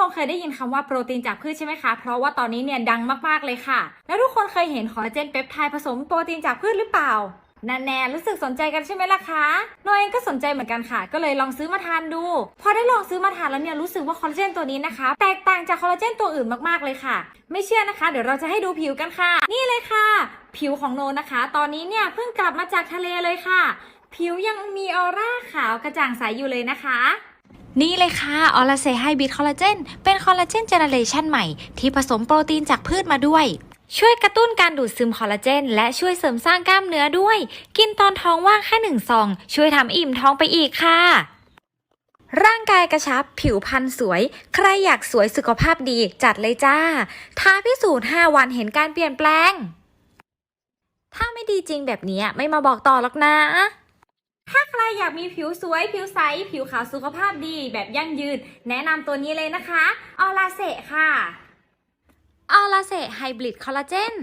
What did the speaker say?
คนเคยได้ยินคำว่าโปรตีนจากพืชใช่ไหมคะ เพราะว่าตอนนี้เนี่ยดังมากๆเลยค่ะ แล้วทุกคนเคยเห็นคอลลาเจนเปปไทด์ผสมโปรตีนจากพืชหรือเปล่านั่นแน่รู้สึกสนใจกันใช่ไหมล่ะคะโนเองก็สนใจเหมือนกันค่ะ ก็เลยลองซื้อมาทานดู พอได้ลองซื้อมาทานแล้วเนี่ยรู้สึกว่าคอลลาเจนตัวนี้นะคะ แตกต่างจากคอลลาเจนตัวอื่นมากๆเลยค่ะ ไม่เชื่อนะคะ เดี๋ยวเราจะให้ดูผิวกันค่ะ นี่เลยค่ะ ผิวของโนนะคะ ตอนนี้เนี่ยเพิ่งกลับมาจากทะเลเลยค่ะ ผิวยังมีออร่าขาวกระจ่างใสอยู่เลยนะคะ นี่เลยค่ะออลาเซไฮบิดคอลลาเจนเป็นคอลลาเจนเจเนเรชันใหม่ ที่ผสมโปรตีนจากพืชมาด้วย ช่วยกระตุ้นการดูดซึมคอลลาเจน และช่วยเสริมสร้างกล้ามเนื้อด้วย กินตอนท้องว่างแค่หนึ่งซอง ช่วยทำอิ่มท้องไปอีกค่ะ ร่างกายกระชับ ผิวพรรณสวย ใครอยากสวยสุขภาพดีจัดเลยจ้าท้าพิสูจน์ 5 วันเห็นการเปลี่ยนแปลง ถ้าไม่ดีจริงแบบนี้ไม่มาบอกต่อหรอกนะ ถ้าใครอยากมีผิวสวย ผิวใส ผิวขาวสุขภาพดีแบบยั่งยืน แนะนำตัวนี้เลยนะคะ ออลาเซค่ะ ออลาเซไฮบริดคอลลาเจน